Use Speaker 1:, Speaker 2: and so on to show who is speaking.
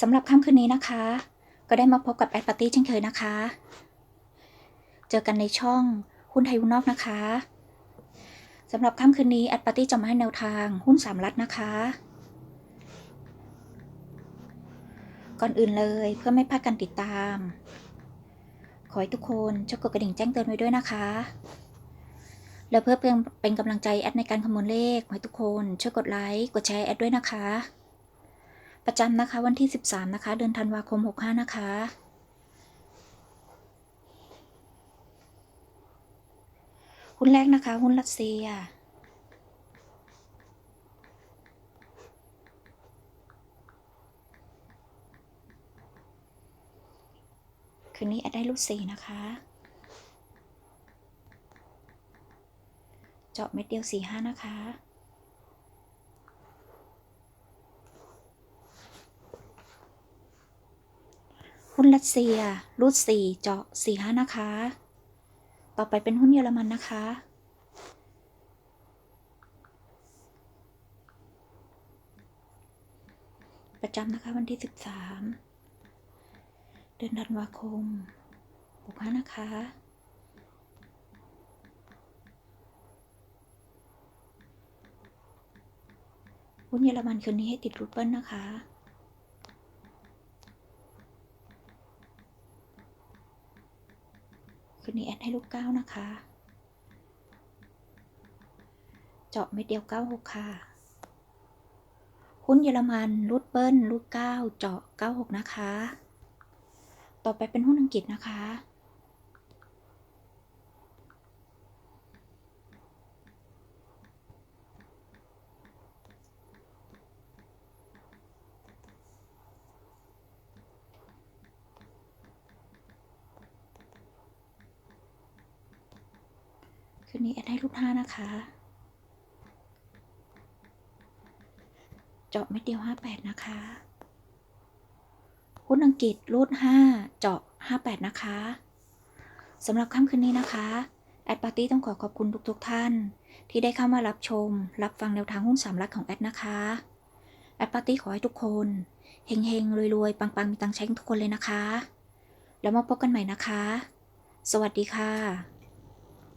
Speaker 1: สำหรับค่ำคืนนี้นะคะ ก็ได้มาพบกับแอดปาร์ตี้เช่นเคยนะคะ เจอกันในช่องหุ้นไทยหุ้นนอกนะคะสำหรับค่ำคืนนี้แอดปาร์ตี้จะมาให้แนวทางหุ้นสามรัฐนะคะ ก่อนอื่นเลยเพื่อไม่พลาดการติดตาม ขอให้ทุกคนช่วยกดกระดิ่งแจ้งเตือนไว้ด้วยนะคะ แล้วเพื่อเป็นเป็นกำลังใจแอดในการคำนวณเลขขอให้ทุกคนช่วยกดไลค์กดแชร์แอดด้วยนะคะ ประจำนะคะวันที่ 13 นะคะ เดือนธันวาคม 65 นะคะ หุ้นแรกนะคะ หุ้นรัสเซียคืนนี้แอดได้รูดสี่นะคะ เจาะเม็ดเดียวสี่ห้านะคะ หุ้นรัสเซีย รูดสี่เจาะสี่ห้านะคะ ต่อไปเป็นหุ้นเยอรมันนะคะ ประจำนะคะวันที่สิบสามเดือนธันวาคมหกห้านะคะหุ้นเยอรมันคืนนี้ให้ติดรูปเปิลนะคะ คืนนี้แอดให้ลูกเก้านะคะ เจาะเม็ดเดียวเก้าหกค่ะ หุ้นเยอรมันรูดเบิ้ลรูดเก้าเจาะเก้าหกนะคะ ต่อไปเป็นหุ้นอังกฤษนะคะ คืนนี้แอดให้รูปห้านะคะ เจาะเม็ดเดียวห้าแปดนะคะหุ้นอังกฤษรูดห้าเจาะห้าแปดนะคะสำหรับค่ำคืนนี้นะคะ แอดปาร์ตี้ต้องขอขอบคุณทุกๆทท่าน ที่ได้เข้ามารับชม รับฟังแนวทางหุ้นสามรัฐของแอดนะคะ แอดปาร์ตี้ขอให้ทุกคนเฮงๆรวยๆปังๆมีตังใช้ทุกคนเลยนะคะ แล้วมาพบกันใหม่นะคะ สวัสดีค่ะ